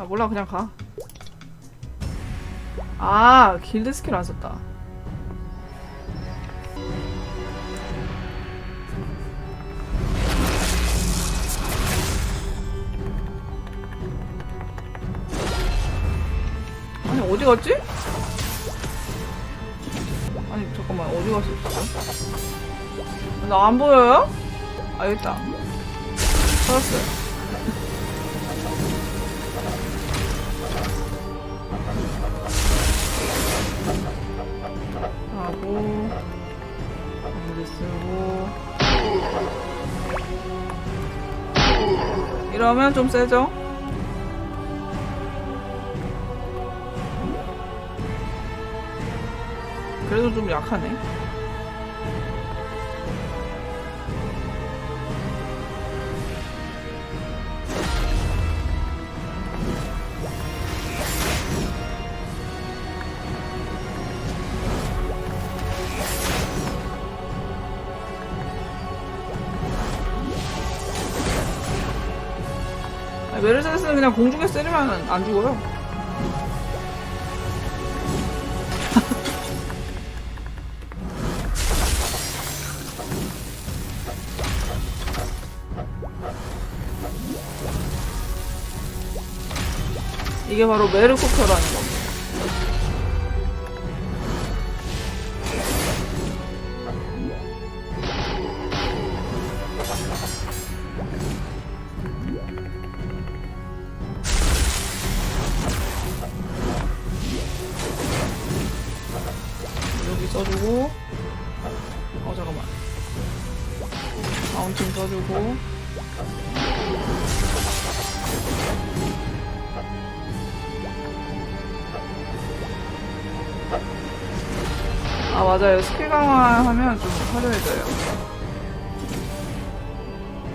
아 몰라 그냥 가. 아 길드 스킬 안 썼다. 아니 어디 갔지? 아니 잠깐만 어디 갔었어? 나 안 보여요? 아 여기 있다. 찾았어요. 이러면 좀 세죠? 그래도 좀 약하네. 메르세스는 그냥 공중에 때리면 안 죽어요. 이게 바로 메르코퍼라는 겁니다. 써주고. 어 잠깐만. 마운틴 써주고. 아 맞아요. 스킬 강화하면 좀 화려해져요.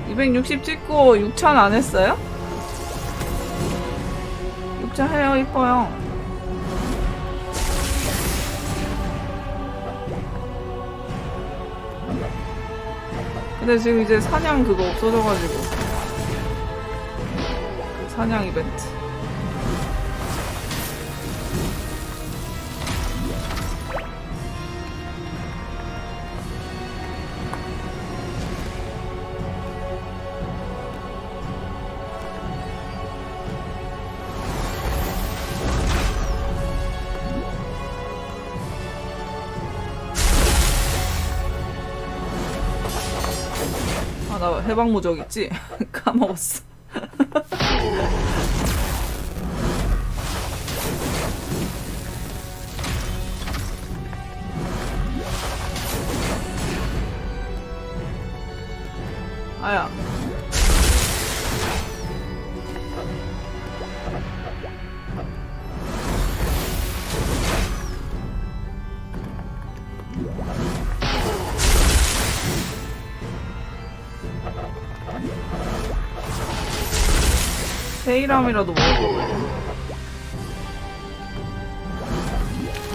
260 찍고 6000안 했어요? 6000 해요 이뻐요 근데 지금 이제 사냥 그거 없어져가지고. 그 사냥 이벤트 나 해방무적 있지? 까먹었어 세이람이라도 먹어보고.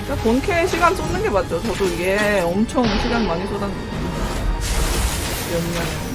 그러니까 본캐 시간 쏟는 게 맞죠. 저도 이게 엄청 시간 많이 쏟았는데. 몇 년.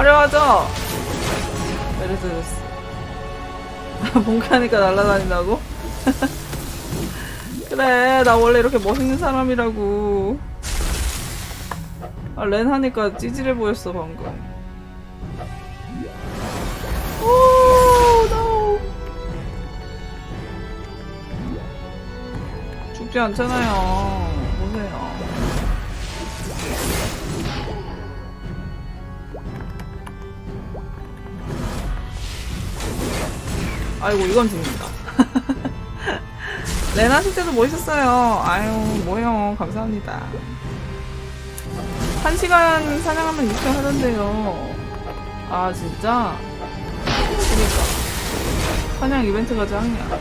화려하죠? 메르세데스. 본캐하니까 날아다닌다고? 그래, 나 원래 이렇게 멋있는 사람이라고. 아, 렌 하니까 찌질해 보였어, 방금. 오, no. 죽지 않잖아요. 보세요. 아이고 이건 죽는다. 레나실 때도 멋있었어요. 아유 뭐요. 감사합니다. 한 시간 사냥하면 6천 하던데요. 아 진짜? 그러니까. 사냥 이벤트까지 하냐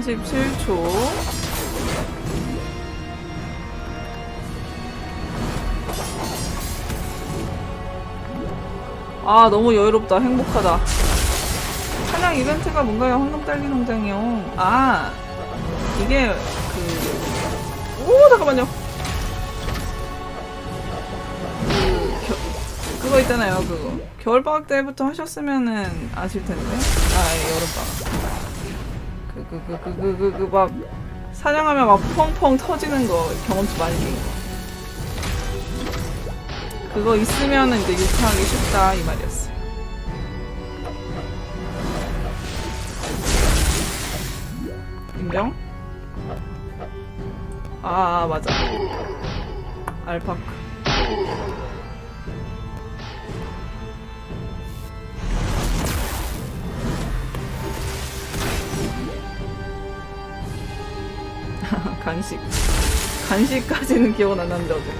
47초. 아, 너무 여유롭다. 행복하다. 한양 이벤트가 뭔가요? 황금 딸기 농장이요. 아, 이게, 그, 오, 잠깐만요. 그거 있잖아요, 그거. 겨울방학 때부터 하셨으면 아실 텐데. 아, 예, 여름방학. 그, 그, 그, 그, 그, 그, 그, 막, 사냥하면 막 펑펑 터지는 거 경험치 많이 된 거. 그거 있으면은 이제 유창하기 쉽다, 이 말이었어요. 인정? 아, 아, 맞아. 알파크. 간식. 간식까지는 기억은 안 나는데 어쨌든.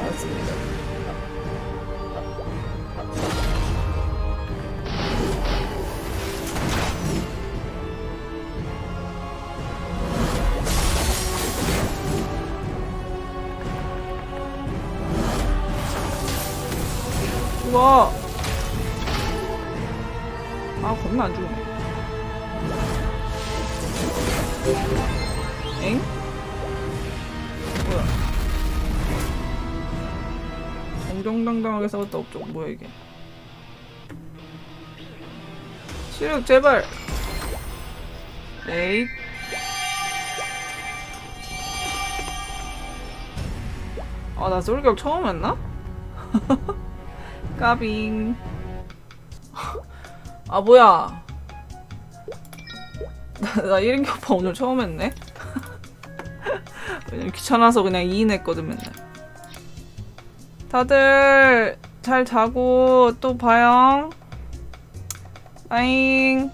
알았습니다. 죽어! 아, 겁나 안 죽네. 엥? 뭐야? 정정당당하게 싸웠다 업적 뭐야 이게? 시력 제발. 에잇. 아, 나 쏠격 처음 했나? 까빙. 아, 뭐야. 나, 나 1인 격파 오늘 처음 했네? 왜냐면 귀찮아서 그냥 2인 했거든, 맨날. 다들 잘 자고 또 봐요. 빠잉.